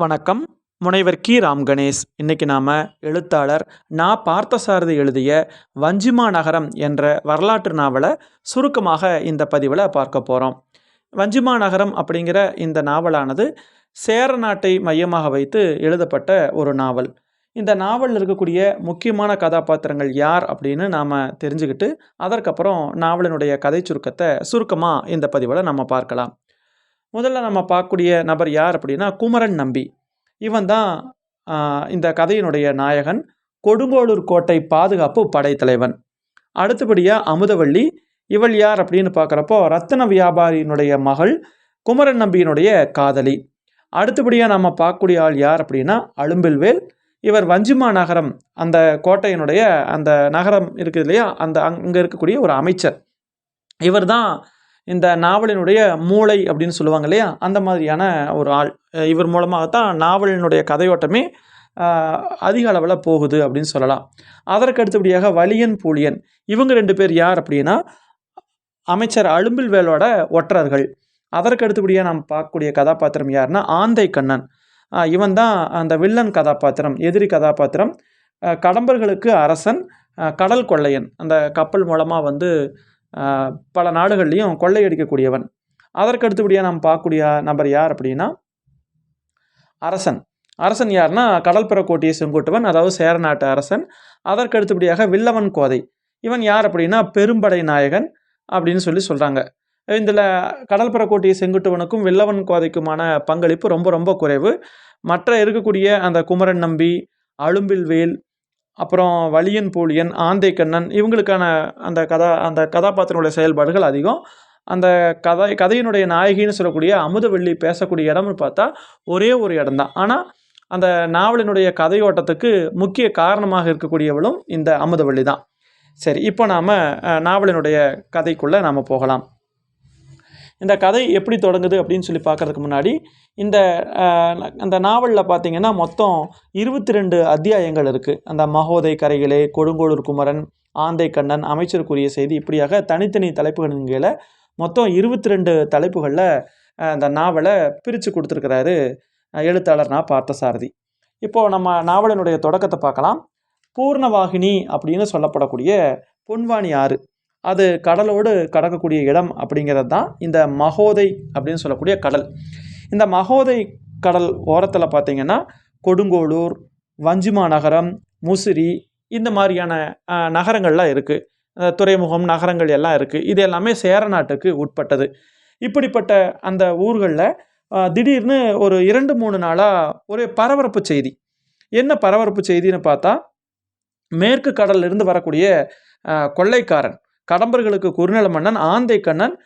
வணக்கம். முனைவர் கி. ராம் கணேஷ். இன்னைக்கு நாம் எழுத்தாளர் நா. பார்த்தசாரதி எழுதிய வஞ்சிமா நகரம் என்ற வரலாற்று நாவலை சுருக்கமாக இந்த பதிவில் பார்க்க போகிறோம் வஞ்சிமா நகரம் அப்படிங்கிற இந்த நாவலானது சேர நாட்டை மையமாக வைத்து எழுதப்பட்ட ஒரு நாவல். இந்த நாவலில் இருக்கக்கூடிய முக்கியமான கதாபாத்திரங்கள் யார் அப்படின்னு நாம் தெரிஞ்சுக்கிட்டு அதற்கப்புறம் நாவலினுடைய கதை சுருக்கத்தை சுருக்கமாக இந்த பதிவில் நம்ம பார்க்கலாம். முதல்ல நம்ம பார்க்கக்கூடிய நபர் யார் அப்படின்னா குமரன் நம்பி. இவன் தான் இந்த கதையினுடைய நாயகன் கொடுங்கோளூர் கோட்டை பாதுகாப்பு படைத்தலைவன். அடுத்தபடியாக அமுதவள்ளி இவள் யார் அப்படின்னு பார்க்குறப்போ ரத்தன வியாபாரியினுடைய மகள் குமரன் நம்பியினுடைய காதலி. அடுத்தபடியாக நம்ம பார்க்கக்கூடிய ஆள் யார் அப்படின்னா அழும்பில்வேல் இவர் வஞ்சிமா நகரம் அந்த கோட்டையினுடைய அந்த நகரம் இருக்குது இல்லையா? அந்த அங்கே இருக்கக்கூடிய ஒரு அமைச்சர். இவர் தான் இந்த நாவலினுடைய மூளை அப்படின்னு சொல்லுவாங்க இல்லையா? அந்த மாதிரியான ஒரு ஆள். இவர் மூலமாகத்தான் நாவலினுடைய கதையோட்டமே அதிக அளவில் போகுது அப்படின்னு சொல்லலாம். அதற்கு அடுத்தபடியாக வலியன் பூலியன். இவங்க ரெண்டு பேர் யார் அப்படின்னா அமைச்சர் அழும்பில் வேலோட ஒற்றர்கள். அதற்கு அடுத்தபடியாக நாம் பார்க்கக்கூடிய கதாபாத்திரம் யாருன்னா ஆந்தை கண்ணன். இவன் தான் அந்த வில்லன் கதாபாத்திரம் எதிரி கதாபாத்திரம். கடம்பர்களுக்கு அரசன் கடல் கொள்ளையன். அந்த கப்பல் மூலமாக வந்து பல நாடுகள்லையும் கொள்ளையடிக்கக்கூடியவன். அதற்கு அடுத்தபடியாக நாம் பார்க்கக்கூடிய நபர் யார் அப்படின்னா அரசன். அரசன் யாருன்னா கடல் கோட்டிய செங்குட்டுவன் அதாவது சேர நாட்டு அரசன். அதற்கு அடுத்தபடியாக வில்லவன் கோதை. இவன் யார் அப்படின்னா பெரும்படை நாயகன் அப்படின்னு சொல்லி சொல்கிறாங்க இதில் கடல்புற கோட்டிய செங்குட்டுவனுக்கும் வில்லவன் கோதைக்குமான பங்களிப்பு ரொம்ப ரொம்ப குறைவு. மற்ற இருக்கக்கூடிய அந்த குமரன் நம்பி அழும்பில்வேல் அப்புறம் வலியன் பூலியன் ஆந்தை கண்ணன் இவங்களுக்கான அந்த கதா அந்த கதாபாத்திரங்களுடைய செயல்பாடுகள் அதிகம். அந்த கதை கதையினுடைய நாயகின்னு சொல்லக்கூடிய அமுதவள்ளி பேசக்கூடிய இடம்னு பார்த்தா ஒரே ஒரு இடம்தான். ஆனால் அந்த நாவலினுடைய கதையோட்டத்துக்கு முக்கிய காரணமாக இருக்கக்கூடியவளும் இந்த அமுதவள்ளி தான் சரி இப்போ நாம் நாவலினுடைய கதைக்குள்ளே நாம் போகலாம். இந்த கதை எப்படி தொடங்குது அப்படின்னு சொல்லி பார்க்கறதுக்கு முன்னாடி இந்த அந்த நாவலில் பார்த்தீங்கன்னா மொத்தம் இருபத்தி ரெண்டு அத்தியாயங்கள் இருக்குது அந்த மகோதை கரைகளே கொடுங்கோளூர் குமரன் ஆந்தை கண்ணன் அமைச்சருக்குரிய செய்தி இப்படியாக தனித்தனி தலைப்புகளின் கீழே மொத்தம் இருபத்தி ரெண்டு தலைப்புகளில் அந்த நாவலை பிரித்து கொடுத்துருக்கிறாரு எழுத்தாளர் நான் பார்த்தசாரதி. இப்போது நம்ம நாவலினுடைய தொடக்கத்தை பார்க்கலாம். பூர்ணவாகினி அப்படின்னு சொல்லப்படக்கூடிய பொன்வாணி ஆறு அது கடலோடு கடக்கக்கூடிய இடம் அப்படிங்கிறது தான் இந்த மகோதை அப்படின்னு சொல்லக்கூடிய கடல். இந்த மகோதை கடல் ஓரத்தில் பார்த்திங்கன்னா கொடுங்கோளூர் வஞ்சிமா நகரம் முசிறி இந்த மாதிரியான நகரங்கள்லாம் இருக்குது துறைமுகம் நகரங்கள் எல்லாம் இருக்குது இது எல்லாமே சேர நாட்டுக்கு உட்பட்டது. இப்படிப்பட்ட அந்த ஊர்களில் திடீர்னு ஒரு இரண்டு மூணு நாளாக ஒரு பரபரப்பு செய்தி. என்ன பரபரப்பு செய்தின்னு பார்த்தா மேற்கு கடல்லிருந்து வரக்கூடிய கொள்ளைக்காரன். கடம்பர்களுக்கு குறுநில மன்னன் ஆந்தை கண்ணன்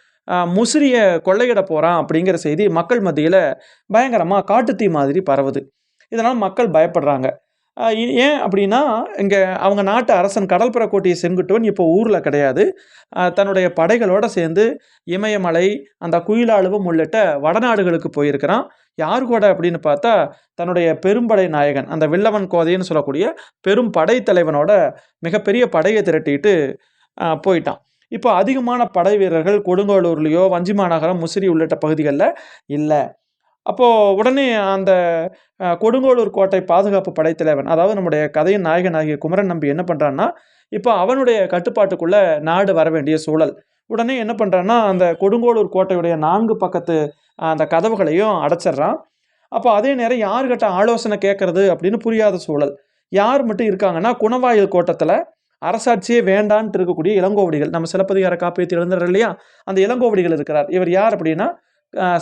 முசிறியை கொள்ளையிட போகிறான் அப்படிங்கிற செய்தி மக்கள் மத்தியில் பயங்கரமாக காட்டுத்தீ மாதிரி பரவுது. இதனால் மக்கள் பயப்படுறாங்க. ஏன் அப்படின்னா இங்கே அவங்க நாட்டு அரசன் கடல்புற கோட்டையை செங்குட்டுவன் இப்போ ஊரில் கிடையாது. தன்னுடைய படைகளோடு சேர்ந்து இமயமலை அந்த குயிலாளுவம் உள்ளிட்ட வடநாடுகளுக்கு போயிருக்கிறான். யார் கூட அப்படின்னு பார்த்தா தன்னுடைய பெரும்படை நாயகன் அந்த வில்லவன் கோதைன்னு சொல்லக்கூடிய பெரும் படைத்தலைவனோட மிகப்பெரிய படையை திரட்டிட்டு போயிட்டான். இப்போ அதிகமான படை வீரர்கள் கொடுங்கோளூர்லேயோ வஞ்சிமாநகரம் முசிறி உள்ளிட்ட பகுதிகளில் இல்லை. அப்போது உடனே அந்த கொடுங்கோளூர் கோட்டை பாதுகாப்பு படைத்தலைவன் அதாவது நம்முடைய கதையின் நாயகனாகிய குமரன் நம்பி என்ன பண்ணுறான்னா இப்போ அவனுடைய கட்டுப்பாட்டுக்குள்ளே நாடு வர வேண்டிய சூழல். உடனே என்ன பண்ணுறான்னா அந்த கொடுங்கோளூர் கோட்டையுடைய நான்கு பக்கத்து அந்த கதவுகளையும் அடைச்சிட்றான். அப்போ அதே நேரம் யார்கிட்ட ஆலோசனை கேட்குறது அப்படின்னு புரியாத சூழல். யார் மட்டும் இருக்காங்கன்னா குணவாயில் கோட்டத்தில் அரசாட்சியே வேண்டான்ட்டு இருக்கக்கூடிய இளங்கோவடிகள். நம்ம சிலப்பதிகார காப்பியத்தில் எழுந்துறார் இல்லையா? அந்த இளங்கோவடிகள் இருக்கிறார். இவர் யார் அப்படின்னா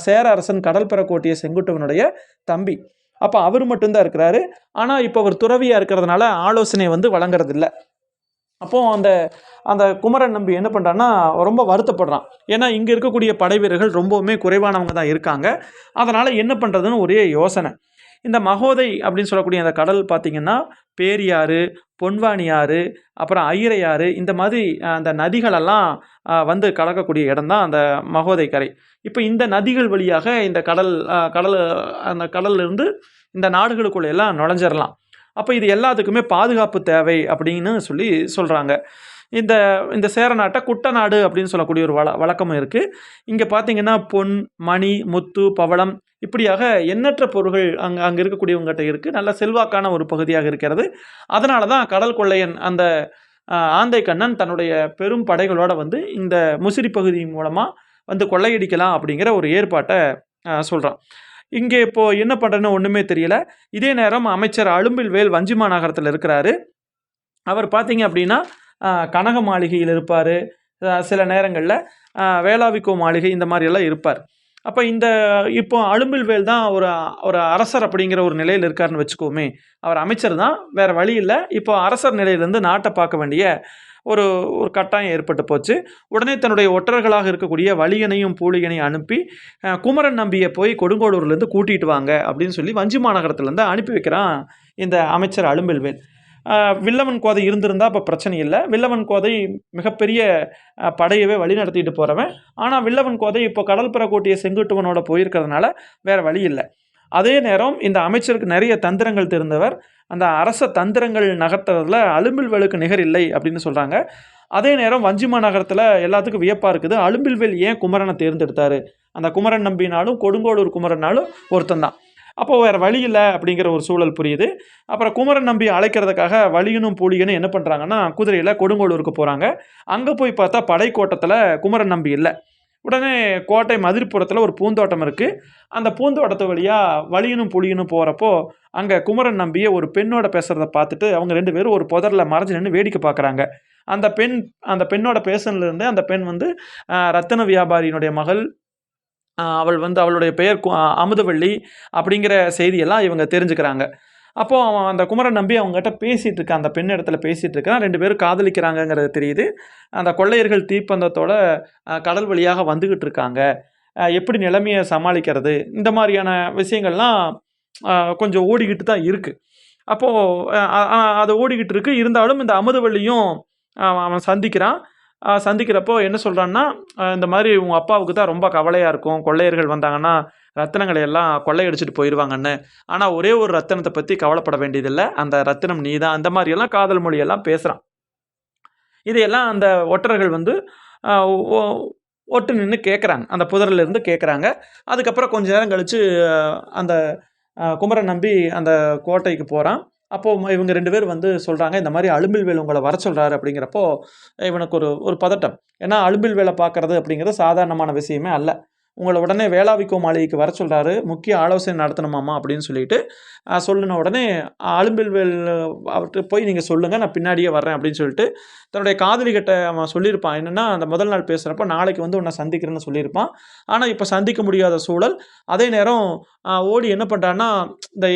சேர அரசன் கடல் பெறக்கோட்டிய செங்குட்டுவனுடைய தம்பி. அப்போ அவர் மட்டும்தான் இருக்கிறாரு. ஆனால் இப்போ அவர் துறவியாக இருக்கிறதுனால ஆலோசனை வந்து வழங்குறதில்ல. அப்போ அந்த அந்த குமரன் நம்பி என்ன பண்ணுறான்னா ரொம்ப வருத்தப்படுறான். ஏன்னா இங்கே இருக்கக்கூடிய படை வீரர்கள் ரொம்பவுமே குறைவானவங்க தான் இருக்காங்க. அதனால் என்ன பண்ணுறதுன்னு ஒரே யோசனை. இந்த மகோதை அப்படின்னு சொல்லக்கூடிய அந்த கடல் பார்த்திங்கன்னா பேரியாறு பொன்வானியாறு அப்புறம் ஐயரையாறு இந்த மாதிரி அந்த நதிகளெல்லாம் வந்து கலக்கக்கூடிய இடம்தான் அந்த மகோதை கரை. இப்போ இந்த நதிகள் வழியாக இந்த கடல் கடல் அந்த கடல்லிருந்து இந்த நாடுகளுக்குள்ளே எல்லாம் நுழைஞ்சிடலாம் அப்போ இது எல்லாத்துக்குமே பாதுகாப்பு தேவை அப்படின்னு சொல்லி சொல்கிறாங்க இந்த இந்த சேரநாட்டை குட்டநாடு அப்படின்னு சொல்லக்கூடிய ஒரு வழ வழக்கமும் இருக்குது இங்கே பார்த்தீங்கன்னா பொன் மணி முத்து பவளம் இப்படியாக எண்ணற்ற பொருள்கள் அங்கே அங்கே இருக்கக்கூடியவங்ககிட்ட இருக்குது நல்ல செல்வாக்கான ஒரு பகுதியாக இருக்கிறது. அதனால தான் கடல் கொள்ளையன் அந்த ஆந்தை கண்ணன் தன்னுடைய பெரும் படைகளோடு வந்து இந்த முசிறி பகுதி மூலமாக வந்து கொள்ளையடிக்கலாம் அப்படிங்கிற ஒரு ஏற்பாட்டை சொல்கிறான் இங்கே இப்போது என்ன பண்ணுறேன்னு ஒன்றுமே தெரியல. இதே நேரம் அமைச்சர் அலும்பில் வேல் வஞ்சிமா நகரத்தில் இருக்கிறாரு. அவர் பார்த்தீங்க அப்படின்னா கனக மாளிகையில் இருப்பார். சில நேரங்களில் வேளாவிக்கோ மாளிகை இந்த மாதிரியெல்லாம் இருப்பார். அப்போ இந்த இப்போ அலும்பில்வேல் தான் ஒரு ஒரு அரசர் அப்படிங்கிற ஒரு நிலையில் இருக்காருன்னு வச்சுக்கோமே. அவர் அமைச்சர் தான் வேறு வழி இல்லை. இப்போ அரசர் நிலையிலேருந்து நாட்டை பார்க்க வேண்டிய ஒரு ஒரு கட்டாயம் ஏற்பட்டு போச்சு. உடனே தன்னுடைய ஒற்றர்களாக இருக்கக்கூடிய வலியனையும் பூலியனையும் அனுப்பி குமரன் நம்பியை போய் கொடுங்கோளூர்லேருந்து கூட்டிகிட்டு வாங்க அப்படின்னு சொல்லி வஞ்சி மாநகரத்துலேருந்து அனுப்பி வைக்கிறான் இந்த அமைச்சர் அலும்பில்வேல் வில்லவன் கோதை இருந்திருந்தா இப்போ பிரச்சனை இல்லை. வில்லவன் கோதை மிகப்பெரிய படையவே வழி நடத்திட்டு போகிறவன் ஆனால் வில்லவன் கோதை இப்போ கடல் பெறக்கூடிய செங்குட்டுவனோட போயிருக்கிறதுனால வேறு வழி இல்லை. அதே நேரம் இந்த அமைச்சருக்கு நிறைய தந்திரங்கள் தெரிந்தவர் அந்த அரச தந்திரங்கள் நகர்த்துறதுல அலும்பில்வேலுக்கு நிகர் இல்லை அப்படின்னு சொல்கிறாங்க அதே நேரம் வஞ்சிமா நகரத்தில் எல்லாத்துக்கும் வியப்பாக இருக்குது. அலும்பில்வேல் ஏன் குமரனை தேர்ந்தெடுத்தார்? அந்த குமரன் நம்பினாலும் கொடுங்கோளூர் குமரனாலும் ஒருத்தன் தான். அப்போது வேறு வழி இல்லை அப்படிங்கிற ஒரு சூழல் புரியுது. அப்புறம் குமரன் நம்பி அழைக்கிறதுக்காக வழியனும் புலியனும் என்ன பண்ணுறாங்கன்னா குதிரையில் கொடுங்கோளூருக்கு போகிறாங்க அங்கே போய் பார்த்தா படைக்கோட்டத்தில் குமரன் நம்பி இல்லை. உடனே கோட்டை மதிர்புறத்தில் ஒரு பூந்தோட்டம் இருக்குது அந்த பூந்தோட்டத்து வழியாக வழியனும் புலியனும் போகிறப்போ அங்கே குமரன் நம்பியை ஒரு பெண்ணோட பேசுகிறத பார்த்துட்டு அவங்க ரெண்டு பேரும் ஒரு புதரில் மறைஞ்சு நின்று வேடிக்கை பார்க்குறாங்க. அந்த பெண் அந்த பெண்ணோட பேசுனதுலேருந்து அந்த பெண் வந்து ரத்தன வியாபாரியினுடைய மகள் அவள் வந்து அவளுடைய பெயர் கு- அமுதவள்ளி அப்படிங்கிற செய்தியெல்லாம் இவங்க தெரிஞ்சுக்கிறாங்க. அப்போது அவன் அந்த குமரன் நம்பி அவங்ககிட்ட பேசிகிட்டு இருக்கான் அந்த பெண் இடத்துல பேசிகிட்டு இருக்கான் ரெண்டு பேரும் காதலிக்கிறாங்கங்கிறது தெரியுது. அந்த கொள்ளையர்கள் தீப்பந்தத்தோட கடல் வழியாக வந்துக்கிட்டு இருக்காங்க எப்படி நிலைமையை சமாளிக்கிறது? இந்த மாதிரியான விஷயங்கள்லாம் கொஞ்சம் ஓடிக்கிட்டு தான் இருக்குது அப்போது அது ஓடிக்கிட்டு இருக்குது இருந்தாலும் இந்த அமுதவள்ளியும் அவன் சந்திக்கிறான். சந்திக்கிறப்போ என்ன சொல்கிறான்னா இந்த மாதிரி உங்கள் அப்பாவுக்கு தான் ரொம்ப கவலையாக இருக்கும். கொள்ளையர்கள் வந்தாங்கன்னா ரத்தினங்களை எல்லாம் கொள்ளையடிச்சிட்டு போயிடுவாங்கன்னு ஆனால் ஒரே ஒரு ரத்தினத்தை பற்றி கவலைப்பட வேண்டியதில்லை. அந்த ரத்தினம் நீ தான் அந்த மாதிரியெல்லாம் காதல் மொழியெல்லாம் பேசுகிறான் இதையெல்லாம் அந்த ஒற்றர்கள் வந்து ஒட்டு நின்று கேட்குறாங்க அந்த புதரில் இருந்து கேட்குறாங்க அதுக்கப்புறம் கொஞ்ச நேரம் கழித்து அந்த குமரன் நம்பி அந்த கோட்டைக்கு போகிறான் அப்போது இவங்க ரெண்டு பேர் வந்து சொல்கிறாங்க இந்த மாதிரி அலும்பில் வேலை உங்களை வர சொல்கிறாரு அப்படிங்கிறப்போ இவனுக்கு ஒரு ஒரு பதட்டம். ஏன்னா அலும்பில் வேலை பார்க்குறது அப்படிங்கிறது சாதாரணமான விஷயமே அல்ல. உங்களை உடனே வேளாவிக்கோ மாளிகைக்கு வர சொல்கிறாரு முக்கிய ஆலோசனை நடத்தணுமாமா அப்படின்னு சொல்லிட்டு சொல்லுன சொல்லின உடனே அலும்பில்வேல் அவர்கிட்ட போய் நீங்கள் சொல்லுங்கள் நான் பின்னாடியே வர்றேன் அப்படின்னு சொல்லிட்டு தன்னுடைய காதலிகிட்ட அவன் சொல்லியிருப்பான். என்னென்னா அந்த முதல் நாள் பேசுகிறப்ப நாளைக்கு வந்து உன்னை சந்திக்கிறேன்னு சொல்லியிருப்பான். ஆனால் இப்போ சந்திக்க முடியாத சூழல். அதே நேரம் ஓடி என்ன பண்ணுறான்னா இந்த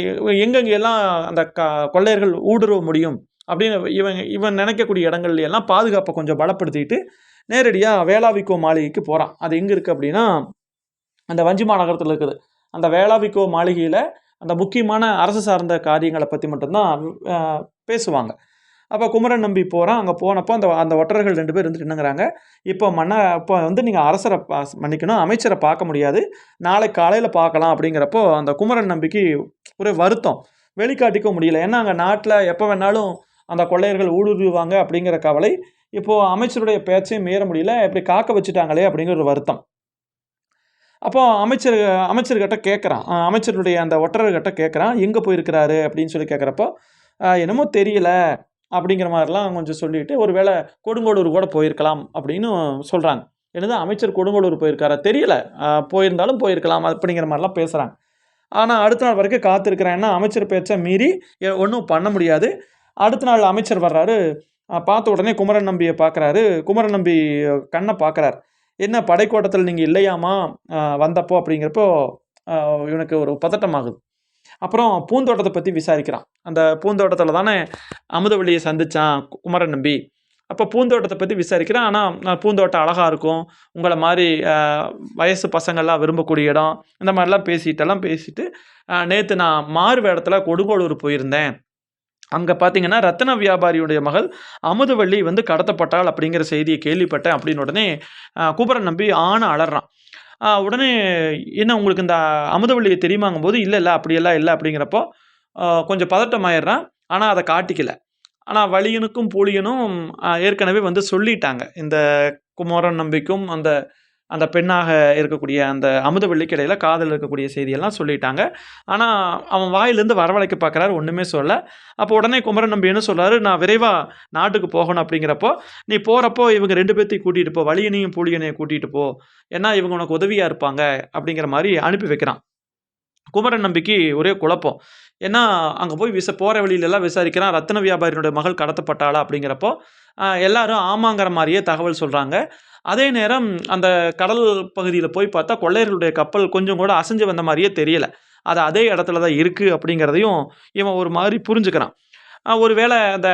எங்கெங்கெல்லாம் அந்த க கொள்ளையர்கள் ஊடுருவ முடியும் அப்படின்னு இவன் இவன் நினைக்கக்கூடிய இடங்கள்ல எல்லாம் பாதுகாப்பை கொஞ்சம் பலப்படுத்திட்டு நேரடியாக வேளாவிக்கோ மாளிகைக்கு போகிறான் அது எங்கே இருக்குது அப்படின்னா அந்த வஞ்சி மாநகரத்தில் இருக்குது. அந்த வேளாவிக்கோ மாளிகையில் அந்த முக்கியமான அரசு சார்ந்த காரியங்களை பற்றி மட்டும்தான் பேசுவாங்க. அப்போ குமரன் நம்பி போகிறான் அங்கே போனப்போ அந்த அந்த ஒற்றர்கள் ரெண்டு பேர் இருந்துட்டு என்னங்கிறாங்க இப்போ மன்ன இப்போ வந்து நீங்கள் அரசரை பா மன்னிக்கணும் அமைச்சரை பார்க்க முடியாது. நாளை காலையில் பார்க்கலாம் அப்படிங்கிறப்போ அந்த குமரன் நம்பிக்கு ஒரே வருத்தம். வெளிக்காட்டிக்க முடியல. ஏன்னா அங்கே நாட்டில் எப்போ வேணாலும் அந்த கொள்ளையர்கள் ஊடுருவாங்க அப்படிங்கிற கவலை இப்போது அமைச்சருடைய பேச்சையும் மீற முடியல. இப்படி காக்க வச்சுட்டாங்களே அப்படிங்கிற ஒரு வருத்தம். அப்போ அமைச்சர் அமைச்சர்கிட்ட கேட்குறான் அமைச்சருடைய அந்த ஒற்றர்கிட்ட கேட்குறான் எங்கே போயிருக்கிறாரு அப்படின்னு சொல்லி கேட்குறப்போ என்னமோ தெரியல அப்படிங்கிற மாதிரிலாம் கொஞ்சம் சொல்லிட்டு ஒருவேளை கொடுங்கோளூர் கூட போயிருக்கலாம் அப்படின்னு சொல்கிறாங்க என்னது அமைச்சர் கொடுங்கோளூர் போயிருக்காரா? தெரியல. போயிருந்தாலும் போயிருக்கலாம் அப்படிங்கிற மாதிரிலாம் பேசுகிறாங்க ஆனால் அடுத்த நாள் வரைக்கும் காத்திருக்கிறேன். ஏன்னா அமைச்சர் பேச்சை மீறி ஒன்றும் பண்ண முடியாது. அடுத்த நாள் அமைச்சர் வர்றாரு. பார்த்த உடனே குமரன் நம்பியை பார்க்குறாரு குமரன் நம்பி கண்ணை பார்க்குறாரு என்ன படைக்கோட்டத்தில் நீங்கள் இல்லையாமா? வந்தப்போ அப்படிங்கிறப்போ இவனுக்கு ஒரு பதட்டமாகுது. அப்புறம் பூந்தோட்டத்தை பற்றி விசாரிக்கிறான். அந்த பூந்தோட்டத்தில் தானே அமுதவழியை சந்தித்தான் குமரன் நம்பி. அப்போ பூந்தோட்டத்தை பற்றி விசாரிக்கிறேன். ஆனால் பூந்தோட்டம் அழகாக இருக்கும். உங்களை மாதிரி வயசு பசங்கள்லாம் விரும்பக்கூடிய இடம். இந்த மாதிரிலாம் பேசிட்டெல்லாம் பேசிட்டு நேற்று நான் மாறு வேடத்தில் கொடுங்கோளூர் போயிருந்தேன். அங்கே பார்த்தீங்கன்னா ரத்தன வியாபாரியுடைய மகள் அமுதவள்ளி வந்து கடத்தப்பட்டாள் அப்படிங்கிற செய்தியை கேள்விப்பட்டேன் அப்படின்னு உடனே கூப்பரன் நம்பி ஆணை அலறான். உடனே என்ன உங்களுக்கு இந்த அமுதவள்ளியை தெரியுமாங்கும் போது இல்லை இல்லை அப்படியெல்லாம் இல்லை அப்படிங்கிறப்போ கொஞ்சம் பதட்டம் ஆயிடுறான். ஆனால் அதை காட்டிக்கல. ஆனால் வலியனுக்கும் பூலியனும் ஏற்கனவே வந்து சொல்லிட்டாங்க. இந்த குமரன் நம்பிக்கும் அந்த அந்த பெண்ணாக இருக்கக்கூடிய அந்த அமுத வெள்ளிக்கடையில் காதல் இருக்கக்கூடிய செய்தியெல்லாம் சொல்லிட்டாங்க. ஆனால் அவன் வாயிலேருந்து வரவழைக்க பார்க்குறாரு ஒன்றுமே சொல்ல. அப்போ உடனே குமரன் நம்பி என்ன சொல்கிறாரு நான் விரைவாக நாட்டுக்கு போகணும் அப்படிங்கிறப்போ நீ போகிறப்போ இவங்க ரெண்டு பேர்த்தையும் கூட்டிகிட்டு போ வழியனையும் பூலியனையும் கூட்டிகிட்டு போ. ஏன்னா இவங்க உனக்கு உதவியாக இருப்பாங்க அப்படிங்கிற மாதிரி அனுப்பி வைக்கிறான். குமரன் நம்பிக்கு ஒரே குழப்பம். ஏன்னா அங்கே போய் விச போகிற வழியிலெல்லாம் விசாரிக்கிறான் ரத்ன வியாபாரியினுடைய மகள் கடத்தப்பட்டாளா அப்படிங்கிறப்போ எல்லாரும் ஆமாங்கிற மாதிரியே தகவல் சொல்கிறாங்க அதே நேரம் அந்த கடல் பகுதியில் போய் பார்த்தா கொள்ளையர்களுடைய கப்பல் கொஞ்சம் கூட அசைஞ்சு வந்த மாதிரியே தெரியலை. அது அதே இடத்துல தான் இருக்குது அப்படிங்கிறதையும் இவன் ஒரு மாதிரி புரிஞ்சுக்கிறான். ஒருவேளை அந்த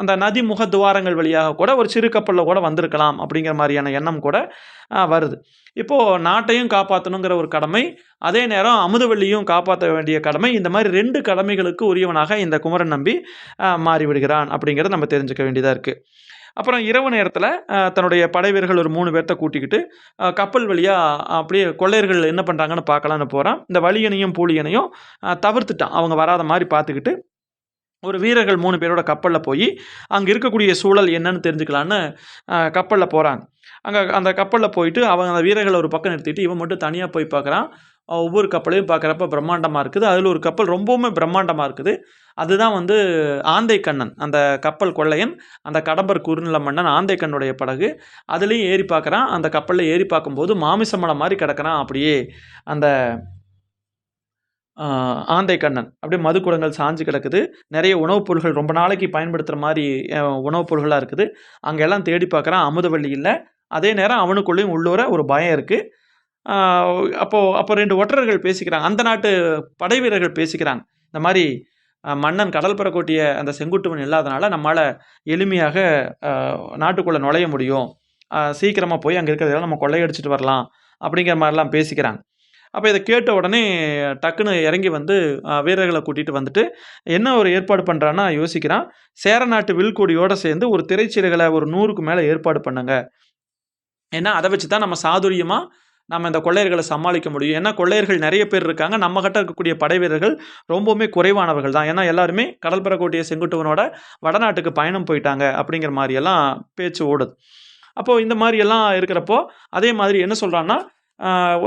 அந்த நதி முக துவாரங்கள் வழியாக கூட ஒரு சிறு கப்பலில் கூட வந்திருக்கலாம் அப்படிங்கிற மாதிரியான எண்ணம் கூட வருது. இப்போது நாட்டையும் காப்பாற்றணுங்கிற ஒரு கடமை அதே நேரம் அமுதவள்ளியும் காப்பாற்ற வேண்டிய கடமை இந்த மாதிரி ரெண்டு கடமைகளுக்கு உரியவனாக இந்த குமரன் நம்பி மாறிவிடுகிறான் அப்படிங்கிறத நம்ம தெரிஞ்சுக்க வேண்டியதாக இருக்குது அப்புறம் இரவு நேரத்தில் தன்னுடைய படைவீரர்கள் ஒரு மூணு பேர்த்த கூட்டிக்கிட்டு கப்பல் வழியாக அப்படியே கொள்ளையர்கள் என்ன பண்ணுறாங்கன்னு பார்க்கலான்னு போகிறான் இந்த வலியனையும் பூலியனையும் தவிர்த்துட்டான். அவங்க வராத மாதிரி பார்த்துக்கிட்டு ஒரு வீரர்கள் மூணு பேரோட கப்பலில் போய் அங்கே இருக்கக்கூடிய சூழல் என்னன்னு தெரிஞ்சுக்கலான்னு கப்பலில் போகிறாங்க அங்கே அந்த கப்பலில் போயிட்டு அவங்க அந்த வீரர்களை ஒரு பக்கம் நிறுத்திட்டு இவன் மட்டும் தனியாக போய் பார்க்குறான் ஒவ்வொரு கப்பலையும் பார்க்குறப்ப பிரம்மாண்டமாக இருக்குது. அதில் ஒரு கப்பல் ரொம்பவுமே பிரம்மாண்டமாக இருக்குது. அதுதான் வந்து ஆந்தை கண்ணன் அந்த கப்பல் கொள்ளையன் அந்த கடம்பர் குறுநில மன்னன் ஆந்தை கண்ணுடைய படகு. அதுலேயும் ஏறி பார்க்குறான் அந்த கப்பலில் ஏறி பார்க்கும்போது மாமிசமலை மாதிரி கிடக்குறான் அப்படியே. அந்த ஆந்தை கண்ணன். அப்படியே மதுக்குடங்கள் சாஞ்சு கிடக்குது. நிறைய உணவுப் பொருள்கள் ரொம்ப நாளைக்கு பயன்படுத்துகிற மாதிரி உணவுப் பொருள்களாக இருக்குது. அங்கே எல்லாம் தேடி பார்க்குறான். அமுதவள்ளி இல்லை. அதே நேரம் அவனுக்குள்ளேயும் உள்ளூர ஒரு பயம் இருக்குது அப்போது அப்போ ரெண்டு ஒற்றர்கள் பேசிக்கிறாங்க. அந்த நாட்டு படை வீரர்கள் பேசிக்கிறாங்க. இந்த மாதிரி மன்னன் கடல் பறக்கோட்டிய அந்த செங்குட்டுவன் இல்லாதனால நம்மளால் எளிமையாக நாட்டுக்குள்ளே நுழைய முடியும். சீக்கிரமாக போய் அங்கே இருக்கிறதெல்லாம் நம்ம கொள்ளையடிச்சிட்டு வரலாம். அப்படிங்கிற மாதிரிலாம் பேசிக்கிறாங்க. அப்போ இதை கேட்ட உடனே டக்குன்னு இறங்கி வந்து வீரர்களை கூட்டிகிட்டு வந்துட்டு என்ன ஒரு ஏற்பாடு பண்ணுறான்னா யோசிக்கிறான். சேர நாட்டு வில்கொடியோடு சேர்ந்து ஒரு திரைச்சீலைகளை ஒரு நூறுக்கு மேலே ஏற்பாடு பண்ணுங்க. ஏன்னா அதை வச்சு தான் நம்ம சாதுரியமாக நம்ம இந்த கொள்ளையர்களை சமாளிக்க முடியும். ஏன்னா கொள்ளையர்கள் நிறைய பேர் இருக்காங்க. நம்ம கிட்ட இருக்கக்கூடிய படை வீரர்கள் ரொம்பவுமே குறைவானவர்கள் தான். ஏன்னா எல்லாருமே கடல் செங்குட்டுவனோட வடநாட்டுக்கு பயணம் போயிட்டாங்க அப்படிங்கிற மாதிரியெல்லாம் பேச்சு ஓடுது. அப்போது இந்த மாதிரியெல்லாம் இருக்கிறப்போ அதே மாதிரி என்ன சொல்கிறான்னா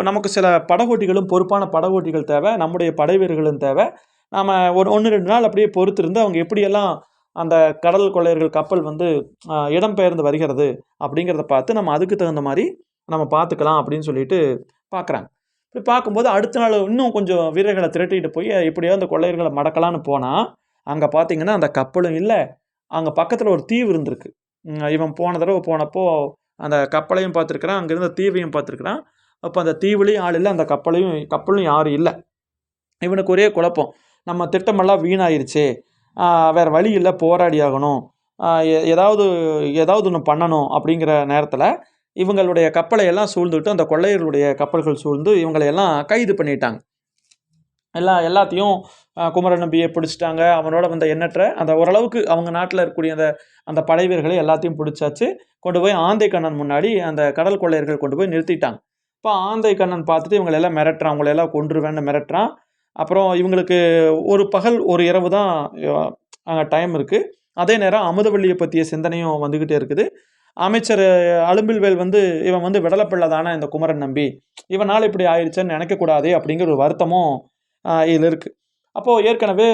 நமக்கு சில படகோட்டிகளும் பொறுப்பான படகோட்டிகள் தேவை நம்முடைய படை வீரர்களும் தேவை. நாம் ஒரு ஒன்று ரெண்டு நாள் அப்படியே பொறுத்திருந்து அவங்க எப்படியெல்லாம் அந்த கடல் கொள்ளையர்கள் கப்பல் வந்து இடம்பெயர்ந்து வருகிறது அப்படிங்கிறத பார்த்து நம்ம அதுக்கு தகுந்த மாதிரி நம்ம பார்த்துக்கலாம் அப்படின்னு சொல்லிட்டு பார்க்குறாங்க. இப்படி பார்க்கும்போது அடுத்த நாள் இன்னும் கொஞ்சம் வீரர்களை திரட்டிட்டு போய் எப்படியோ அந்த கொள்ளையர்களை மடக்கலான்னு போனால் அங்கே பார்த்தீங்கன்னா அந்த கப்பலும் இல்லை அங்கே பக்கத்தில் ஒரு தீவு இருந்திருக்கு. இவன் போன தடவை போனப்போ அந்த கப்பலையும் பார்த்துருக்குறான் அங்கேருந்த தீவையும் பார்த்துருக்குறான். அப்போ அந்த தீவுலையும் ஆள் இல்லை அந்த கப்பலையும் கப்பலும் யாரும் இல்லை. இவனுக்கு ஒரே குழப்பம். நம்ம திட்டமெல்லாம் வீணாயிருச்சே. வேறு வழி இல்லை போராடி ஆகணும். எ- ஏதாவது ஏதாவது ஒன்று பண்ணணும் அப்படிங்கிற நேரத்தில் இவங்களுடைய கப்பலை எல்லாம் சூழ்ந்துட்டு அந்த கொள்ளையர்களுடைய கப்பல்கள் சூழ்ந்து இவங்களை எல்லாம் கைது பண்ணிட்டாங்க. எல்லா எல்லாத்தையும் குமர குமரன் நம்பியை பிடிச்சிட்டாங்க. அவனோட வந்த எண்ணற்ற அந்த ஓரளவுக்கு அவங்க நாட்டில் இருக்கக்கூடிய அந்த அந்த படை வீரர்களை எல்லாத்தையும் பிடிச்சாச்சு. கொண்டு போய் ஆந்தை கண்ணன் முன்னாடி அந்த கடல் கொள்ளையர்கள் கொண்டு போய் நிறுத்திட்டாங்க. இப்போ ஆந்தை கண்ணன் பார்த்துட்டு இவங்களை எல்லாம் மிரட்டுறான் அவங்களெல்லாம் கொன்றுவேன்னு மிரட்டுறான். அப்புறம் இவங்களுக்கு ஒரு பகல் ஒரு இரவு தான் அங்கே டைம் இருக்குது அதே நேரம் அமுதவள்ளியை பற்றிய சிந்தனையும் வந்துக்கிட்டே இருக்குது. அமைச்சர் அலும்பில்வேல் வந்து இவன் வந்து விடலப்பிள்ளை தானே இந்த குமரன் நம்பி. இவனால் இப்படி ஆயிடுச்சுன்னு நினைக்கக்கூடாதே அப்படிங்கிற ஒரு வருத்தமும் இதில் இருக்குது அப்போது ஏற்கனவே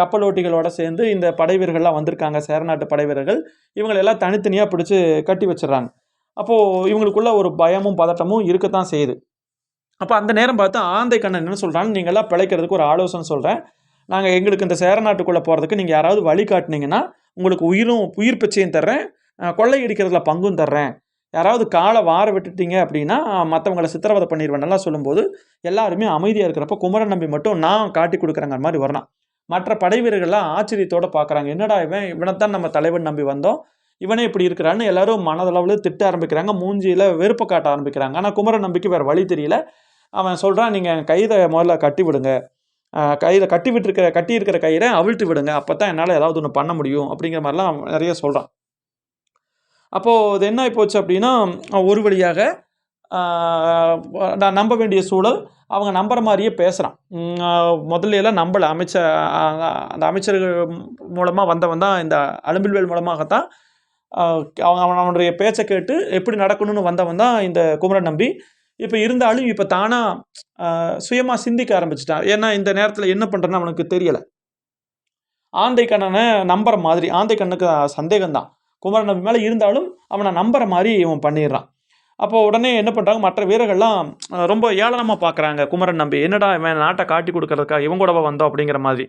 கப்பலோட்டிகளோட சேர்ந்து இந்த படை வீரர்கள்லாம் வந்திருக்காங்க சேரநாட்டு படை வீரர்கள் இவங்களெல்லாம் தனித்தனியாக பிடிச்சி கட்டி வச்சிடறாங்க. அப்போது இவங்களுக்குள்ள ஒரு பயமும் பதட்டமும் இருக்கத்தான் செய்யுது. அப்போ அந்த நேரம் பார்த்து ஆந்தை கண்ணன் என்ன சொல்கிறான்னு நீங்களாம் பிழைக்கிறதுக்கு ஒரு ஆலோசனை சொல்கிறேன் நாங்கள் எங்களுக்கு இந்த சேர நாட்டுக்குள்ளே போகிறதுக்கு நீங்கள் யாராவது வழி காட்டினீங்கன்னா உங்களுக்கு உயிரும் உயிர் பிச்சையும் தர்றேன். கொள்ளையடிக்கிறதுல பங்கும் தர்றேன். யாராவது காலை வார விட்டுட்டீங்க அப்படின்னா மற்றவங்களை சித்திரவதை பண்ணிடுவேன்லாம் சொல்லும்போது எல்லாருமே அமைதியாக இருக்கிறப்ப குமரன் நம்பி மட்டும் நான் காட்டி கொடுக்குறேங்கிற மாதிரி வரணும் மற்ற படை வீரர்கள்லாம் ஆச்சரியத்தோடு பார்க்குறாங்க. என்னடா இவன்? இவனை தான் நம்ம தலைவன் நம்பி வந்தோம். இவனே இப்படி இருக்கிறான்னு எல்லாரும் மனதளவில் திட்ட ஆரம்பிக்கிறாங்க மூஞ்சியில் வெறுப்பை காட்ட ஆரம்பிக்கிறாங்க. ஆனால் குமர நம்பிக்கை வேறு வழி தெரியல. அவன் சொல்கிறான் நீங்கள் கைதை முதல்ல கட்டி விடுங்க. கையில் கட்டி விட்டுருக்கிற கட்டி இருக்கிற கயிறை அவிழ்த்து விடுங்க. அப்போ தான் என்னால் ஏதாவது ஒன்று பண்ண முடியும். அப்படிங்கிற மாதிரிலாம் நிறைய சொல்கிறான் அப்போது இது என்ன போச்சு அப்படின்னா ஒரு வழியாக நான் நம்ப வேண்டிய சூழல் அவங்க நம்புற மாதிரியே பேசுகிறான் முதல்ல எல்லாம் நம்பலை. அமைச்சர் அந்த அமைச்சர்கள் மூலமாக வந்தவன் தான் இந்த அலும்பில்வேல் மூலமாகத்தான் அவங்க அவன் அவன் அவனுடைய பேச்சை கேட்டு எப்படி நடக்கணும்னு வந்தவன் தான் இந்த குமரன் நம்பி. இப்போ இருந்தாலும் இப்போ தானாக சுயமாக சிந்திக்க ஆரம்பிச்சிட்டான். ஏன்னா இந்த நேரத்தில் என்ன பண்ணுறேன்னு அவனுக்கு தெரியலை. ஆந்தை கண்ணனை நம்புற மாதிரி ஆந்தை கண்ணுக்கு சந்தேகம்தான் குமரன் நம்பி மேலே இருந்தாலும் அவனை நம்புற மாதிரி இவன் பண்ணிடுறான். அப்போ உடனே என்ன பண்ணுறாங்க மற்ற வீரர்கள்லாம் ரொம்ப ஏளனமாக பார்க்குறாங்க குமரன் நம்பி. என்னடா இவன் நாட்டை காட்டி கொடுக்கறதுக்கா இவன் கூடவா வந்தோம் அப்படிங்கிற மாதிரி.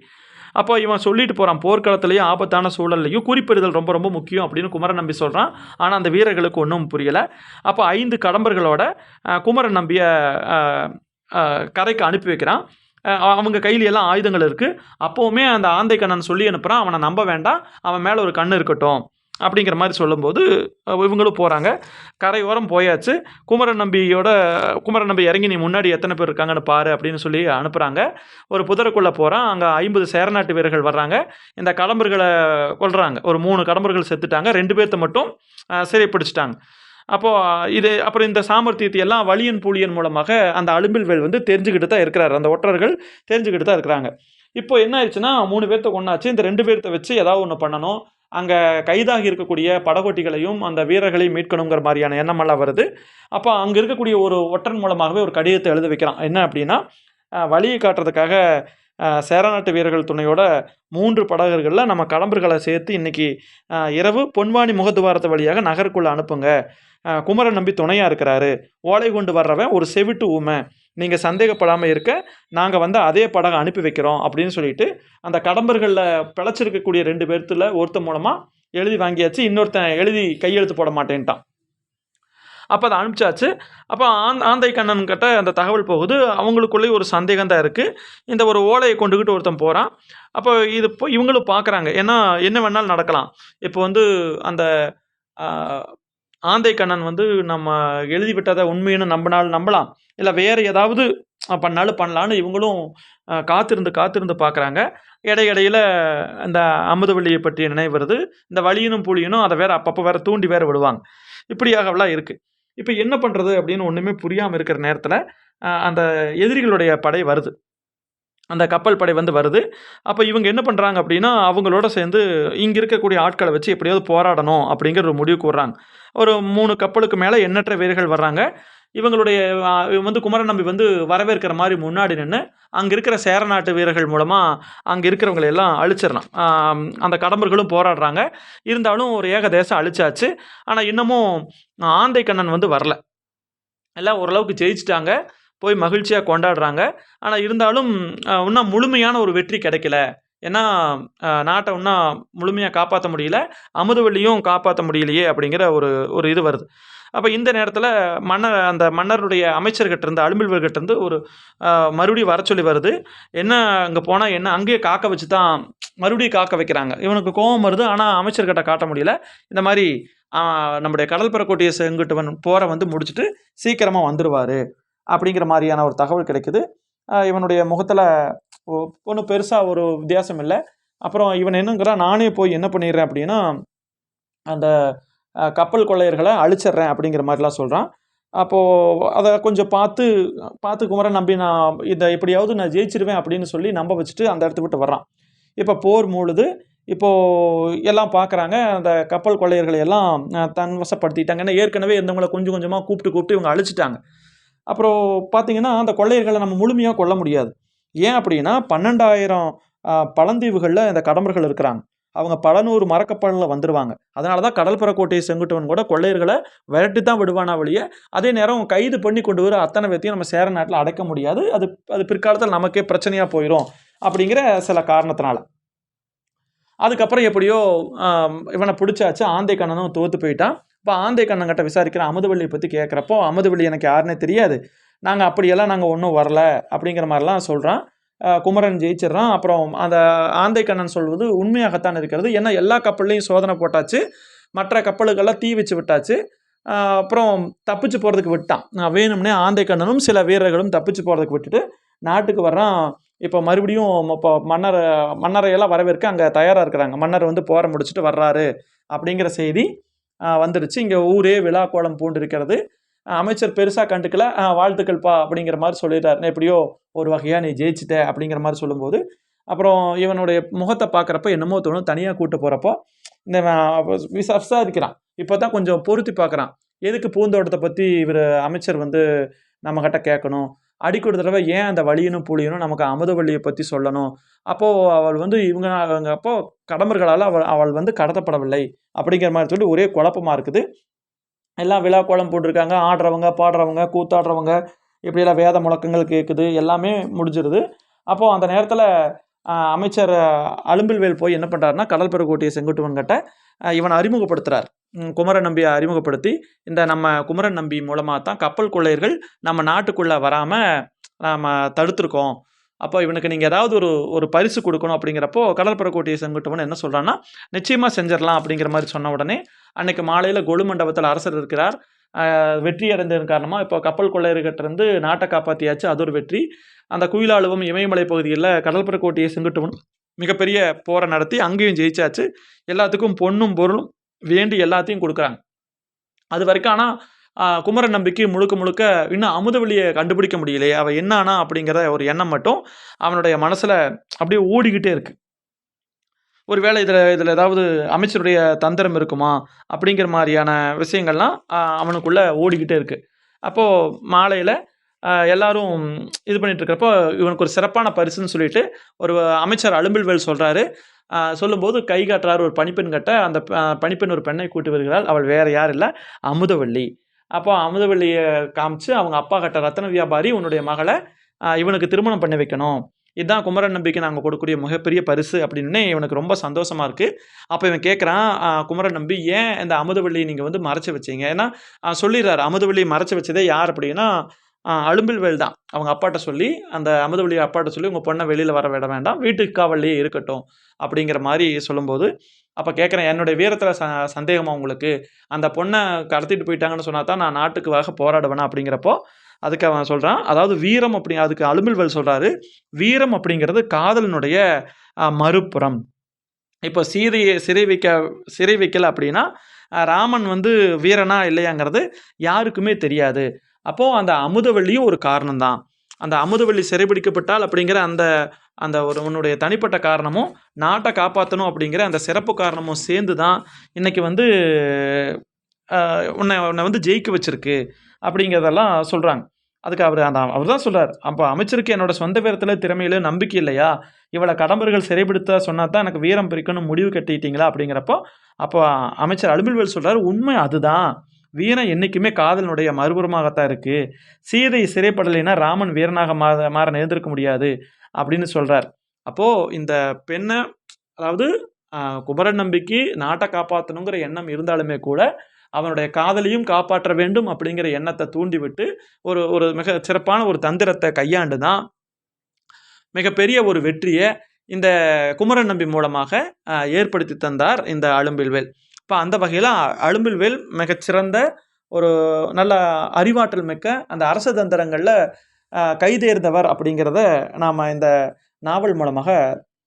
அப்போ இவன் சொல்லிட்டு போகிறான் போர்க்களத்துலேயும் ஆபத்தான சூழல்லையும் குறிப்பிடுதல் ரொம்ப ரொம்ப முக்கியம் அப்படின்னு குமரன் நம்பி சொல்கிறான் ஆனால் அந்த வீரர்களுக்கு ஒன்றும் புரியலை. அப்போ ஐந்து கடம்பர்களோட குமரன் நம்பிய கரைக்கு அனுப்பி வைக்கிறான். அவங்க கையில எல்லாம் ஆயுதங்கள் இருக்குது அப்போவுமே அந்த ஆந்தை கண்ணன் சொல்லி அனுப்புகிறான் அவனை நம்ப வேண்டாம். அவன் மேலே ஒரு கண் இருக்கட்டும். அப்படிங்கிற மாதிரி சொல்லும்போது இவங்களும் போகிறாங்க கரையோரம் போயாச்சு. குமரன் நம்பியோட குமரன் நம்பி இறங்கி நீ முன்னாடி எத்தனை பேர் இருக்காங்கன்னு பாரு அப்படின்னு சொல்லி அனுப்புகிறாங்க ஒரு புதருக்குள்ளே போகிறான் அங்கே ஐம்பது சேரநாட்டு வீரர்கள் வர்றாங்க. இந்த கடம்பர்களை கொள்கிறாங்க ஒரு மூணு கடம்பர்கள் செத்துட்டாங்க. ரெண்டு பேர்த்த மட்டும் சிறை பிடிச்சிட்டாங்க. அப்போது இது அப்புறம் இந்த சாமர்த்தியத்தை எல்லாம் வலியன் பூலியன் மூலமாக அந்த அலும்பில்வேல் வந்து தெரிஞ்சுக்கிட்டு தான் இருக்கிறார். அந்த ஒற்றர்கள் தெரிஞ்சுக்கிட்டு தான் இருக்கிறாங்க. இப்போ என்ன ஆயிடுச்சுன்னா மூணு பேர்த்த ஒன்றாச்சு இந்த ரெண்டு பேர்த்த வச்சு ஏதாவது ஒன்று பண்ணணும். அங்கே கைதாகி இருக்கக்கூடிய படகோட்டிகளையும் அந்த வீரர்களையும் மீட்கணுங்கிற மாதிரியான எண்ணமெல்லாம் வருது. அப்போ அங்கே இருக்கக்கூடிய ஒரு ஒற்றன் மூலமாகவே ஒரு கடிதத்தை எழுத வைக்கிறான். என்ன அப்படின்னா வழியை காட்டுறதுக்காக சேரநாட்டு வீரர்கள் துணையோட மூன்று படகர்களில் நம்ம கடம்பர்களை சேர்த்து இன்றைக்கி இரவு பொன்வாணி முகத்துவாரத்து வழியாக நகருக்குள்ளே அனுப்புங்க. குமரன் நம்பி துணையாக இருக்கிறாரு. ஓலை கொண்டு வர்றவன் ஒரு செவிட்டு ஊமை. நீங்கள் சந்தேகப்படாமல் இருக்க நாங்கள் வந்து அதே படகை அனுப்பி வைக்கிறோம் அப்படின்னு சொல்லிட்டு அந்த கடம்பர்களில் பிழைச்சிருக்கக்கூடிய ரெண்டு பேர்த்தில் ஒருத்தன் மூலமாக எழுதி வாங்கியாச்சு இன்னொருத்தன் எழுதி கையெழுத்து போட மாட்டேன்ட்டான். அப்போ அதை அனுப்பிச்சாச்சு. அப்போ ஆந் ஆந்தை கண்ணன் கிட்ட அந்த தகவல் போகுது. அவங்களுக்குள்ளேயே ஒரு சந்தேகம் தான் இருக்குது இந்த ஒரு ஓலையை கொண்டுக்கிட்டு ஒருத்தன் போகிறான் அப்போ இது இப்போ இவங்களும் பார்க்குறாங்க ஏன்னா என்ன வேணாலும் நடக்கலாம். இப்போ வந்து அந்த ஆந்தை கண்ணன் வந்து நம்ம எழுதி விட்டதை உண்மைன்னு நம்பினாலும் நம்பலாம். இல்லை வேறு ஏதாவது பண்ணாலும் பண்ணலான்னு இவங்களும் காத்திருந்து காத்திருந்து பார்க்குறாங்க இடையிடையில் இந்த அமுதவள்ளியை பற்றிய நினைவு வருது. இந்த வழியினும் புலியனும் அதை வேற அப்பப்போ வேற தூண்டி வேற விடுவாங்க. இப்படியாகவெல்லாம் இருக்குது இப்போ என்ன பண்ணுறது அப்படின்னு ஒன்றுமே புரியாமல் இருக்கிற நேரத்தில் அந்த எதிரிகளுடைய படை வருது. அந்த கப்பல் படை வந்து வருது. அப்போ இவங்க என்ன பண்ணுறாங்க அப்படின்னா அவங்களோட சேர்ந்து இங்கே இருக்கக்கூடிய ஆட்களை வச்சு எப்படியாவது போராடணும் அப்படிங்கிற ஒரு முடிவுக்கு வர்றாங்க. ஒரு மூணு கப்பலுக்கு மேலே எண்ணற்ற வீரர்கள் வர்றாங்க. இவங்களுடைய வந்து குமரன் நம்பி வந்து வரவேற்கிற மாதிரி முன்னாடி நின்று அங்கே இருக்கிற சேர நாட்டு வீரர்கள் மூலமாக அங்கே இருக்கிறவங்களை எல்லாம் அழிச்சிடலாம். அந்த கடம்பர்களும் போராடுறாங்க. இருந்தாலும் ஒரு ஏக தேசம் அழிச்சாச்சு. ஆனால் இன்னமும் ஆந்தை கண்ணன் வந்து வரல. எல்லாம் ஓரளவுக்கு ஜெயிச்சிட்டாங்க. போய் மகிழ்ச்சியாக கொண்டாடுறாங்க. ஆனால் இருந்தாலும் இன்னும் முழுமையான ஒரு வெற்றி கிடைக்கல. ஏன்னா நாட்டை இன்னும் முழுமையாக காப்பாற்ற முடியல. அமுதுவள்ளியும் காப்பாற்ற முடியலையே அப்படிங்கிற ஒரு ஒரு இது வருது. அப்போ இந்த நேரத்தில் மன்னர் அந்த மன்னருடைய அமைச்சர்கிட்ட இருந்து அலும்பில்வர்கிட்ட இருந்து ஒரு மறுபடியும் வர சொல்லி வருது. என்ன அங்கே போனால் என்ன அங்கேயே காக்க வச்சு தான் மறுபடியும் காக்க வைக்கிறாங்க. இவனுக்கு கோபம் வருது ஆனால் அமைச்சர்கிட்ட காட்ட முடியல. இந்த மாதிரி நம்முடைய கடற்பரக்கோட்டிய செங்குட்டுவன் போரை வந்து முடிச்சுட்டு சீக்கிரமாக வந்துடுவார் அப்படிங்கிற மாதிரியான ஒரு தகவல் கிடைக்குது. இவனுடைய முகத்தில் ஒன்றும் பெருசாக ஒரு வித்தியாசம் இல்லை. அப்புறம் இவன் என்னங்கிறான் நானே போய் என்ன பண்ணிடுறேன் அப்படின்னா அந்த கப்பல் கொள்ளையர்களை அழிச்சிட்றேன் அப்படிங்கிற மாதிரிலாம் சொல்கிறான் அப்போது அதை கொஞ்சம் பார்த்து பார்த்து குமரன் நம்பி நான் இதை எப்படியாவது நான் ஜெயிச்சிருவேன் அப்படின்னு சொல்லி நம்ப வச்சுட்டு அந்த இடத்த விட்டு வர்றான். இப்போ போர் மூழுது இப்போது எல்லாம் பார்க்குறாங்க அந்த கப்பல் கொள்ளையர்களை எல்லாம் தன் வசப்படுத்திட்டாங்க ஏன்னா ஏற்கனவே இருந்தவங்களை கொஞ்சம் கொஞ்சமாக கூப்பிட்டு கூப்பிட்டு இவங்க அழிச்சிட்டாங்க. அப்புறம் பார்த்தீங்கன்னா அந்த கொள்ளையர்களை நம்ம முழுமையாக கொல்ல முடியாது. ஏன் அப்படின்னா பன்னெண்டாயிரம் பழந்தீவுகளில் இந்த கடம்பர்கள் இருக்கிறாங்க. அவங்க பல நூறு மரக்கப்பலில் வந்துடுவாங்க அதனால தான் கடற்புற கோட்டையை செங்குட்டவன் கூட கொள்ளையர்களை விரட்டி தான் விடுவானா வழியே. அதே நேரம் கைது பண்ணி கொண்டு வர அத்தனை பேர்த்தையும் நம்ம சேர நாட்டில் அடைக்க முடியாது. அது அது பிற்காலத்தில் நமக்கே பிரச்சனையாக போயிடும் அப்படிங்கிற சில காரணத்தினால. அதுக்கப்புறம் எப்படியோ இவனை பிடிச்சாச்சு. ஆந்தை கண்ணனும் தோத்து போயிட்டான். இப்போ ஆந்தை கண்ணங்கிட்ட விசாரிக்கிற அமுதவள்ளியை பற்றி கேட்குறப்போ அமுதவள்ளி எனக்கு யாருன்னே தெரியாது. நாங்கள் அப்படியெல்லாம் நாங்கள் ஒன்றும் வரல அப்படிங்கிற மாதிரிலாம் சொல்கிறான் குமரன் ஜெயிச்சிடுறான். அப்புறம் அந்த ஆந்தைக்கண்ணன் சொல்வது உண்மையாகத்தான் இருக்கிறது. ஏன்னா எல்லா கப்பல்லையும் சோதனை போட்டாச்சு. மற்ற கப்பலுக்கெல்லாம் தீ வச்சு விட்டாச்சு. அப்புறம் தப்பிச்சு போகிறதுக்கு விட்டான். நான் வேணும்னே ஆந்தைக்கண்ணனும் சில வீரர்களும் தப்பிச்சு போகிறதுக்கு விட்டுட்டு நாட்டுக்கு வர்றான். இப்போ மறுபடியும் இப்போ மன்னர் மன்னரையெல்லாம் வரவேற்க அங்கே தயாராக இருக்கிறாங்க. மன்னர் வந்து போரை முடிச்சுட்டு வர்றாரு. அப்படிங்கிற செய்தி வந்துடுச்சு இங்கே ஊரே விழா கோலம் பூண்டு இருக்கிறது அமைச்சர் பெருசாக கண்டுக்கல. வாழ்த்துக்கள்ப்பா அப்படிங்கிற மாதிரி சொல்லிடுறாரு எப்படியோ ஒரு வகையாக நீ ஜெயிச்சிட்ட அப்படிங்கிற மாதிரி சொல்லும்போது அப்புறம் இவனுடைய முகத்தை பார்க்குறப்ப என்னமோ தோணும் தனியாக கூட்டு போகிறப்போ இந்த விசாரிக்கிறான். இப்போ தான் கொஞ்சம் பொருத்தி பார்க்குறான். எதுக்கு பூந்தோட்டத்தை பற்றி இவர் அமைச்சர் வந்து நம்மக்கிட்ட கேட்கணும்? அடிக்கொரு தடவை ஏன் அந்த வழியனும் புளியனும் நமக்கு அமுதவள்ளியை பற்றி சொல்லணும்? அப்போது அவள் வந்து இவங்க அவங்க அப்போ கடம்பர்களால் அவள் அவள் வந்து கடத்தப்படவில்லை அப்படிங்கிற மாதிரி சொல்லி ஒரே குழப்பமாக இருக்குது. எல்லாம் விழா கோலம் போட்டிருக்காங்க. ஆடுறவங்க பாடுறவங்க கூத்தாடுறவங்க இப்படியெல்லாம் வேத முழக்கங்கள் கேட்குது எல்லாமே முடிஞ்சிருது. அப்போது அந்த நேரத்தில் அமைச்சர் அலும்பில்வேல் போய் என்ன பண்ணுறாருன்னா கடல் பெருக்கோட்டிய செங்குட்டுவன் கிட்ட இவனை அறிமுகப்படுத்துகிறார் குமரன் நம்பியை அறிமுகப்படுத்தி இந்த நம்ம குமரன் நம்பி மூலமாக தான் கப்பல் கொள்ளையர்கள் நம்ம நாட்டுக்குள்ளே வராமல் நாம் தடுத்துருக்கோம். அப்போ இவனுக்கு நீங்கள் ஏதாவது ஒரு ஒரு பரிசு கொடுக்கணும் அப்படிங்கிறப்போ கடற்புறக்கோட்டையை செங்குட்டுவன் என்ன சொல்கிறான்னா நிச்சயமாக செஞ்சிடலாம் அப்படிங்கிற மாதிரி சொன்ன உடனே அன்னைக்கு மாலையில் கொழு மண்டபத்தில் அரசர் இருக்கிறார். வெற்றி அடைந்ததன் காரணமாக இப்போ கப்பல் கொள்ளையர்கிட்டருந்து நாட்டை காப்பாற்றியாச்சு அது ஒரு வெற்றி. அந்த குயிலாளுவும் இமயமலை பகுதியில் கடற்புற கோட்டையை செங்குட்டுவன் மிகப்பெரிய போரை நடத்தி அங்கேயும் ஜெயிச்சாச்சு. எல்லாத்துக்கும் பொண்ணும் பொருளும் வேண்டி எல்லாத்தையும் கொடுக்குறாங்க. அது வரைக்கும் ஆனால் குமரன் நம்பிக்கை முழுக்க முழுக்க இன்னும் அமுதவெளியை கண்டுபிடிக்க முடியலையே. அவள் என்னானா அப்படிங்கிற ஒரு எண்ணம் மட்டும் அவனுடைய மனசில் அப்படியே ஓடிக்கிட்டே இருக்கு. ஒருவேளை இதில் இதில் ஏதாவது அமைச்சருடைய தந்திரம் இருக்குமா அப்படிங்கிற மாதிரியான விஷயங்கள்லாம் அவனுக்குள்ளே ஓடிக்கிட்டே இருக்கு. அப்போது மாலையில் எல்லாரும் இது பண்ணிட்டு இருக்கிறப்போ இவனுக்கு ஒரு சிறப்பான பரிசுன்னு சொல்லிட்டு ஒரு அமைச்சர் அலும்பில்வேல் சொல்கிறாரு சொல்லும்போது கை காட்டுறாரு ஒரு பணிப்பெண் கட்ட. அந்த பணிப்பெண் ஒரு பெண்ணை கூட்டி வருகிறாள். அவள் வேறு யார் இல்லை அமுதவள்ளி. அப்போ அமுதவள்ளியை காமிச்சு அவங்க அப்பா கட்ட ரத்தன வியாபாரி உன்னுடைய மகளை இவனுக்கு திருமணம் பண்ணி வைக்கணும். இதுதான் குமரன் நம்பிக்கை நாங்கள் கொடுக்கக்கூடிய மிகப்பெரிய பரிசு அப்படின்னு இவனுக்கு ரொம்ப சந்தோஷமாக இருக்குது அப்போ இவன் கேட்குறான் குமரன் நம்பி ஏன் இந்த அமுதவள்ளி நீங்கள் வந்து மறைச்சி வச்சீங்க? ஏன்னா சொல்லிடுறாரு அமுதவள்ளியை மறைச்சி வச்சதே யார் அப்படின்னா அழும்பில்வேல் தான். அவங்க அப்பாட்ட சொல்லி அந்த அமுதவள்ளியை அப்பாட்ட சொல்லி உங்கள் பொண்ணை வெளியில் வர விட வேண்டாம் வீட்டுக்கு காவல்லையே இருக்கட்டும். அப்படிங்கிற மாதிரி சொல்லும்போது அப்போ கேட்குறேன் என்னுடைய வீரத்தில் ச சந்தேகமா உங்களுக்கு? அந்த பொண்ணை கடத்திட்டு போயிட்டாங்கன்னு சொன்னா தான் நான் நாட்டுக்காக போராடுவேனா அப்படிங்கிறப்போ அதுக்கு அவன் சொல்கிறான் அதாவது வீரம் அப்படி அதுக்கு அலுமில்வல் சொல்கிறாரு வீரம் அப்படிங்கிறது காதலனுடைய மறுபுறம். இப்போ சீதையை சிறை வைக்க சிறை வைக்கல அப்படின்னா ராமன் வந்து வீரனா இல்லையாங்கிறது யாருக்குமே தெரியாது. அப்போது அந்த அமுதவள்ளியும் ஒரு காரணம்தான். அந்த அமுதுவள்ளி சிறைபிடிக்கப்பட்டால் அப்படிங்கிற அந்த அந்த ஒரு உன்னுடைய தனிப்பட்ட காரணமும் நாட்டை காப்பாற்றணும் அப்படிங்கிற அந்த சிறப்பு காரணமும் சேர்ந்து தான் இன்றைக்கி வந்து உன்னை உன்னை வந்து ஜெயிக்க வச்சிருக்கு அப்படிங்கிறதெல்லாம் சொல்கிறாங்க அதுக்கு அவர் அந்த அவர் தான் சொல்கிறார் அப்போ அமைச்சருக்கு என்னோட சொந்த வீரத்தில் திறமையில நம்பிக்கை இல்லையா? இவளை கடம்பர்கள் சிறைபிடித்த சொன்னா தான் எனக்கு வீரம் பிரிக்கணும் முடிவு கட்டிட்டீங்களா அப்படிங்கிறப்போ அப்போ அமைச்சர் அலுமில்வேல் சொல்கிறார் உண்மை அதுதான். வீரன் என்றைக்குமே காதலனுடைய மறுபுறமாகத்தான் இருக்குது சீதை சிறைப்படலைன்னா ராமன் வீரனாக மாற மாற நேர்ந்திருக்க முடியாது அப்படின்னு சொல்கிறார் அப்போது இந்த பெண்ணை அதாவது குமரன் நம்பிக்கு நாட்டை காப்பாற்றணுங்கிற எண்ணம் இருந்தாலுமே கூட அவனுடைய காதலையும் காப்பாற்ற வேண்டும் அப்படிங்கிற எண்ணத்தை தூண்டிவிட்டு ஒரு ஒரு மிக சிறப்பான ஒரு தந்திரத்தை கையாண்டு தான் மிகப்பெரிய ஒரு வெற்றியை இந்த குமரன் நம்பி மூலமாக ஏற்படுத்தி தந்தார் இந்த அழும்பில்வேல் இப்போ அந்த வகையில் அழும்பில்வேல் மிகச்சிறந்த ஒரு நல்ல அறிவாற்றல் மிக்க அந்த அரச தந்திரங்களில் கைதேர்ந்தவர் அப்படிங்கிறத நாம் இந்த நாவல் மூலமாக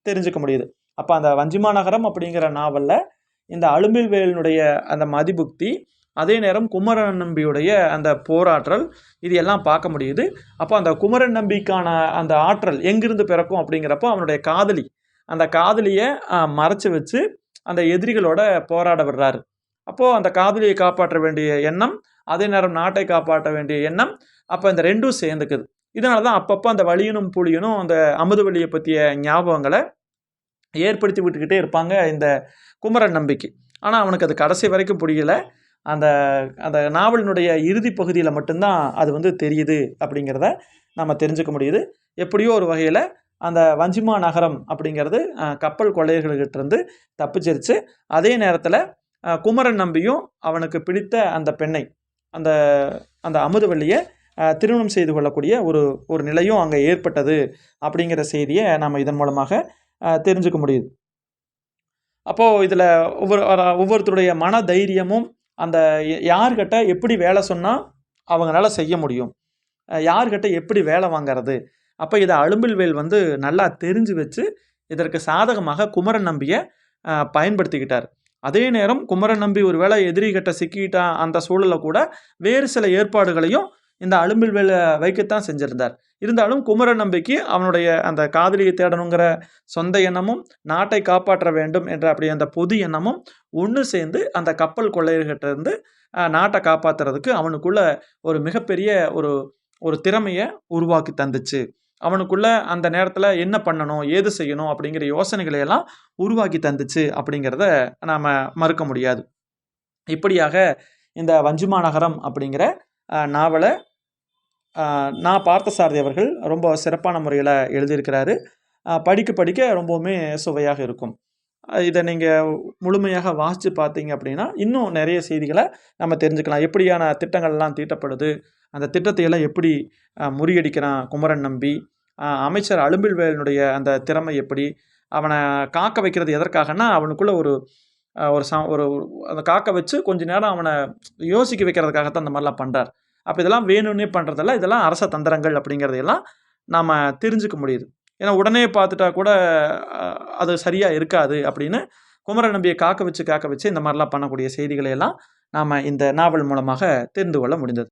தெரிஞ்சுக்க முடியுது. அப்போ அந்த வஞ்சிமா நகரம் அப்படிங்கிற நாவலில் இந்த அழும்பில்வேலினுடைய அந்த மதிபுக்தி அதே நேரம் குமரன் நம்பியுடைய அந்த போராற்றல் இது எல்லாம் பார்க்க முடியுது. அப்போ அந்த குமரன் நம்பிக்கான அந்த ஆற்றல் எங்கிருந்து பிறக்கும் அப்படிங்கிறப்போ அவனுடைய காதலி அந்த காதலியை மறைச்சு வச்சு அந்த எதிரிகளோட போராட விடுறாரு. அப்போது அந்த காதலியை காப்பாற்ற வேண்டிய எண்ணம் அதே நேரம் நாட்டை காப்பாற்ற வேண்டிய எண்ணம் அப்போ இந்த ரெண்டும் சேர்ந்துக்குது. இதனால தான் அப்பப்போ அந்த வழியனும் புலியனும் அந்த அமுதவழியை பற்றிய ஞாபகங்களை ஏற்படுத்தி விட்டுக்கிட்டே இருப்பாங்க இந்த குமரன் நம்பிக்கை. ஆனால் அவனுக்கு அது கடைசி வரைக்கும் புரியல. அந்த அந்த நாவலினுடைய இறுதி பகுதியில் மட்டும்தான் அது வந்து தெரியுது அப்படிங்கிறத நம்ம தெரிஞ்சுக்க முடியுது. எப்படியோ ஒரு வகையில் அந்த வஞ்சிமா நகரம் அப்படிங்கிறது கப்பல் கொள்ளையர்கள்கிட்டருந்து தப்பிச்சிருச்சு. அதே நேரத்தில் குமரன் நம்பியும் அவனுக்கு பிடித்த அந்த பெண்ணை அந்த அந்த அமுதவள்ளியை திருமணம் செய்து கொள்ளக்கூடிய ஒரு ஒரு நிலையும் அங்கே ஏற்பட்டது அப்படிங்கிற செய்தியை நாம் இதன் மூலமாக தெரிஞ்சுக்க முடியுது. அப்போது இதில் ஒவ்வொரு ஒவ்வொருத்தருடைய மன தைரியமும் அந்த யார்கிட்ட எப்படி வேலை சொன்னால் அவங்களால செய்ய முடியும். யார்கிட்ட எப்படி வேலை வாங்குறது அப்போ இதை அழும்பில்வேல் வந்து நல்லா தெரிஞ்சு வச்சு இதற்கு சாதகமாக குமரன் நம்பியை பயன்படுத்திக்கிட்டார். அதே நேரம் குமரன் நம்பி ஒருவேளை எதிரிகிட்ட சிக்கிட்டான் அந்த சூழலில் கூட வேறு சில ஏற்பாடுகளையும் இந்த அலும்பில் வேலை வைக்கத்தான் செஞ்சிருந்தார். இருந்தாலும் குமரன் நம்பிக்கு அவனுடைய அந்த காதலியை தேடணுங்கிற சொந்த எண்ணமும் நாட்டை காப்பாற்ற வேண்டும் என்ற அப்படி அந்த பொது எண்ணமும் ஒன்று சேர்ந்து அந்த கப்பல் கொள்ளையர்கிட்ட இருந்து நாட்டை காப்பாற்றுறதுக்கு அவனுக்குள்ள ஒரு மிகப்பெரிய ஒரு ஒரு திறமையை உருவாக்கி தந்துச்சு. அவனுக்குள்ள அந்த நேரத்தில் என்ன பண்ணணும் ஏது செய்யணும் அப்படிங்கிற யோசனைகளை எல்லாம் உருவாக்கி தந்துச்சு அப்படிங்கிறத நாம் மறுக்க முடியாது. இப்படியாக இந்த வஞ்சுமா நகரம் அப்படிங்கிற நாவலை நான் பார்த்தசாரதி அவர்கள் ரொம்ப சிறப்பான முறையில் எழுதியிருக்கிறாரு. படிக்க படிக்க ரொம்பவுமே சுவையாக இருக்கும். இதை நீங்கள் முழுமையாக வாசித்து பார்த்தீங்க அப்படின்னா இன்னும் நிறைய செய்திகளை நம்ம தெரிஞ்சுக்கலாம். எப்படியான திட்டங்கள்லாம் தீட்டப்படுது அந்த திட்டத்தை எல்லாம் எப்படி முறியடிக்கிறான் குமரன் நம்பி? அமைச்சர் அலும்பில்வேலனுடைய அந்த திறமை எப்படி? அவனை காக்க வைக்கிறது எதற்காகன்னா அவனுக்குள்ள ஒரு ஒரு ச ஒரு அந்த காக்க வச்சு கொஞ்ச நேரம் அவனை யோசிக்க வைக்கிறதுக்காகத்தான் அந்த மாதிரிலாம் பண்ணுறார் அப்போ இதெல்லாம் வேணும்னே பண்ணுறதெல்லாம் இதெல்லாம் அரச தந்திரங்கள் அப்படிங்கிறதையெல்லாம் நாம் தெரிஞ்சுக்க முடியுது. ஏன்னா உடனே பார்த்துட்டா கூட அது சரியாக இருக்காது அப்படின்னு குமரன் நம்பியை காக்க வச்சு காக்க வச்சு இந்த மாதிரிலாம் பண்ணக்கூடிய செய்திகளை எல்லாம் நாம் இந்த நாவல் மூலமாக தெரிந்து கொள்ள முடிந்தது.